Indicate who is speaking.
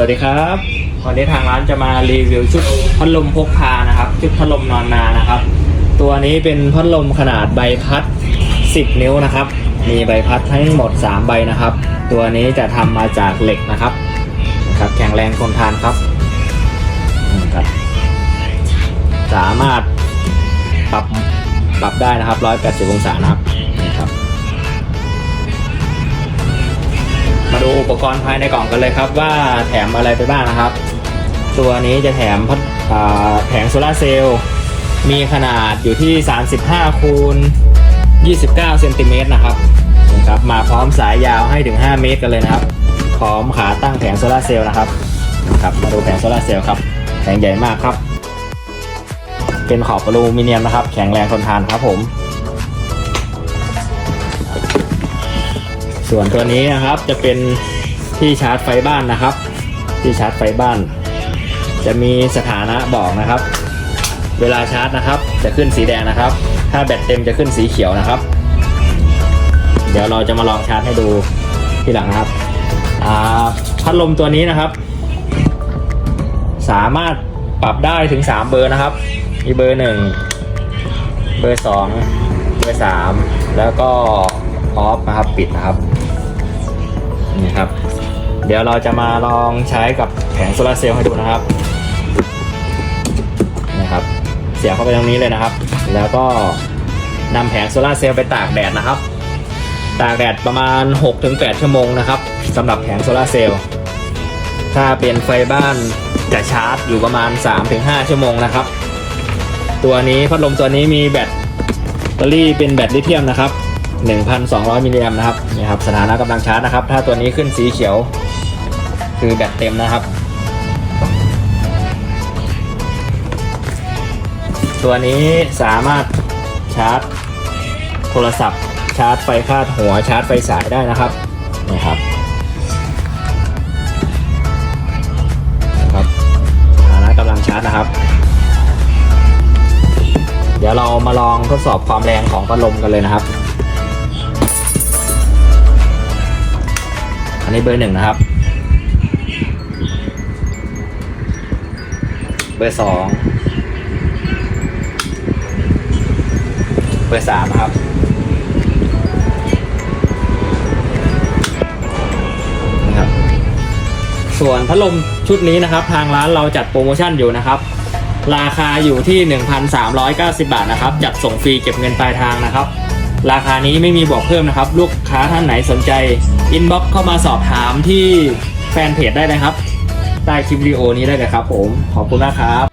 Speaker 1: วัสดีครับ วันนี้ทางร้านจะมารีวิวชุดพัดลมพกพานะครับ ชุดพัดลมนอนนานะครับ ตัวนี้เป็นพัดลมขนาดใบพัด 10 นิ้วนะครับ มีใบพัดทั้งหมด 3 ใบนะครับ ตัวนี้จะทำมาจากเหล็กนะครับนะครับแข็งแรงทนทานครับครับ สามารถปรับปรับได้นะครับ 180 องศานะครับ ดูอุปกรณ์ภายในกล่องกันเลยครับ ว่าแถมอะไรไปบ้างนะครับ ตัวนี้จะแถมแผงโซลาเซลล์มีขนาดอยู่ที่ 35 คูณ 29 เซนติเมตรนะครับนะครับมาพร้อมสายยาวให้ถึง 5 เมตรกันเลยนะครับ พร้อมขาตั้งแผงโซลาเซลล์นะครับครับมาดูแผงโซลาเซลล์ครับแผงใหญ่มากครับ เป็นขอบอลูมิเนียมนะครับ แข็งแรงทนทานครับผม ส่วนตัวนี้นะครับจะเป็นที่ชาร์จไฟบ้านนะครับ ที่ชาร์จไฟบ้าน จะมีสถานะบอกนะครับ เวลาชาร์จนะครับ จะขึ้นสีแดงนะครับ ถ้าแบตเต็มจะขึ้นสีเขียวนะครับ เดี๋ยวเราจะมาลองชาร์จให้ดูทีหลังนะครับพัดลมตัวนี้นะครับ สามารถปรับได้ถึง 3 เบอร์นะครับ มีเบอร์ 1 เบอร์ 2 เบอร์ 3 แล้วก็ ออฟนะครับปิดนะครับนี่ครับ เดี๋ยวเราจะมาลองใช้กับแผงโซลาเซลล์ให้ดูนะครับนะครับ เสียบเข้าไปตรงนี้เลยนะครับ แล้วก็นำแผงโซลาเซลล์ไปตากแดดนะครับ ตากแดดประมาณ 6-8 ชั่วโมงนะครับสำหรับแผงโซลาเซลล์ถ้าเป็นไฟบ้านจะชาร์จอยู่ประมาณ 3-5 ชั่วโมงนะครับ ตัวนี้พัดลมตัวนี้มีแบตเตอรี่เป็นแบตลิเธียมนะครับ 1,200 มิลลิแอมนะครับนี่ครับสถานะกำลังชาร์จนะครับ ถ้าตัวนี้ขึ้นสีเขียว คือแบตเต็มนะครับ ตัวนี้สามารถชาร์จโทรศัพท์ ชาร์จไฟคาดหัวชาร์จไฟสายได้นะครับนี่ครับนะครับสถานะกำลังชาร์จนะครับ เดี๋ยวเรามาลองทดสอบความแรงของพัดลมกันเลยนะครับ นนี้เบอร์หนึ่งนะครับ เบอร์สอง เบอร์สามครับ นะครับ ส่วนพัดลมชุดนี้นะครับ ทางร้านเราจัดโปรโมชั่นอยู่นะครับ ราคาอยู่ที่ 1,390 บาทนะครับ จัดส่งฟรีเก็บเงินปลายทางนะครับ ราคานี้ไม่มีบอกเพิ่มนะครับ ลูกค้าท่านไหนสนใจอินบ็อกเข้ามาสอบถามที่แฟนเพจได้นะครับ ใต้คลิปวิดีโอนี้ได้เลยครับผม ขอบคุณมากครับ